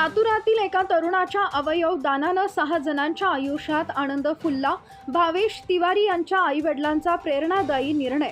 लातूरातील एका तरुणाच्या अवयव दानानं सहा जणांच्या आयुष्यात आनंद फुलला. भावेश तिवारी यांच्या आईवडिलांचा प्रेरणादायी निर्णय.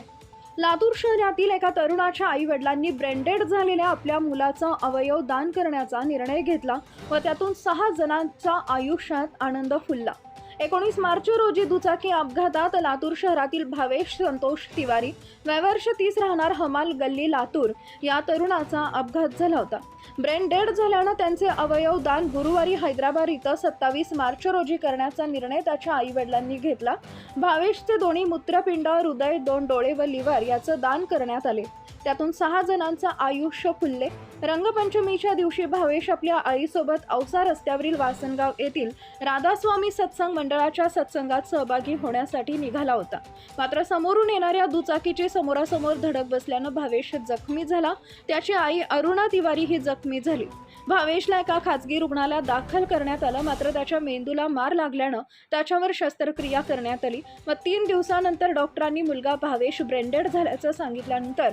लातूर शहरातील एका तरुणाच्या आईवडिलांनी ब्रँडेड झालेल्या आपल्या मुलाचं अवयव दान करण्याचा निर्णय घेतला व त्यातून सहा जणांच्या आयुष्यात आनंद फुलला. एकोणीस मार्च रोजी दुचाकी अपघातात लातूर शहरातील भावेश संतोष तिवारी वयवर्ष तीस राहणार हमाल गल्ली लातूर या तरुणाचा अपघात झाला होता. ब्रेन डेड झाल्यानं त्यांचे अवयव दान गुरुवारी हैदराबाद इथं सत्तावीस मार्च रोजी करण्याचा निर्णय त्याच्या आईवडिलांनी घेतला. भावेशचे दोन्ही मूत्रपिंड हृदय दोन डोळे व लिव्हर याचं दान करण्यात आले. त्यातून सहा जणांचं आयुष्य फुलले. रंगपंचमीच्या दिवशी भावेश आपल्या आईसोबत औसा रस्त्यावरील वासनगाव येथील राधास्वामी सत्संग मंडळाच्या सत्संगात सहभागी होण्यासाठी निघाला होता. मात्र समोरून येणाऱ्या दुचाकीची समोरासमोर धडक बसल्यानं भावेश जखमी झाला. त्याची आई अरुणा तिवारी ही जखमी झाली. भावेशला एका खाजगी रुग्णालयात दाखल करण्यात आलं. मात्र त्याच्या मेंदूला मार लागल्यानं त्याच्यावर शस्त्रक्रिया करण्यात आली. व तीन दिवसानंतर डॉक्टरांनी मुलगा भावेश ब्रेंडेड झाल्याचं सांगितल्यानंतर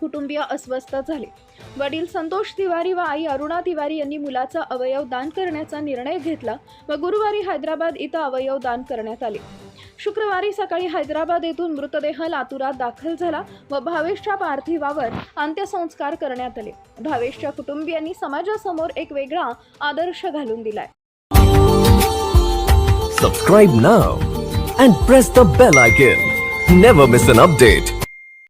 कुटुंबीय अस्वस्थ झाले. वडील संतोष तिवारी व आई अरुणा तिवारी यांनी मुलाचा अवयव दान करण्याचा निर्णय घेतला व गुरुवारी हैदराबाद इथं अवयव दान करण्यात आले. शुक्रवारी सकाळी हैदराबाद येथून मृतदेह लातुरात दाखल झाला व भावेशच्या पार्थिवावर अंत्यसंस्कार करण्यात आले. भावेशच्या कुटुंबियांनी समाजासमोर एक वेगळा आदर्श घालून दिलाय. Subscribe now and press the bell icon never miss an update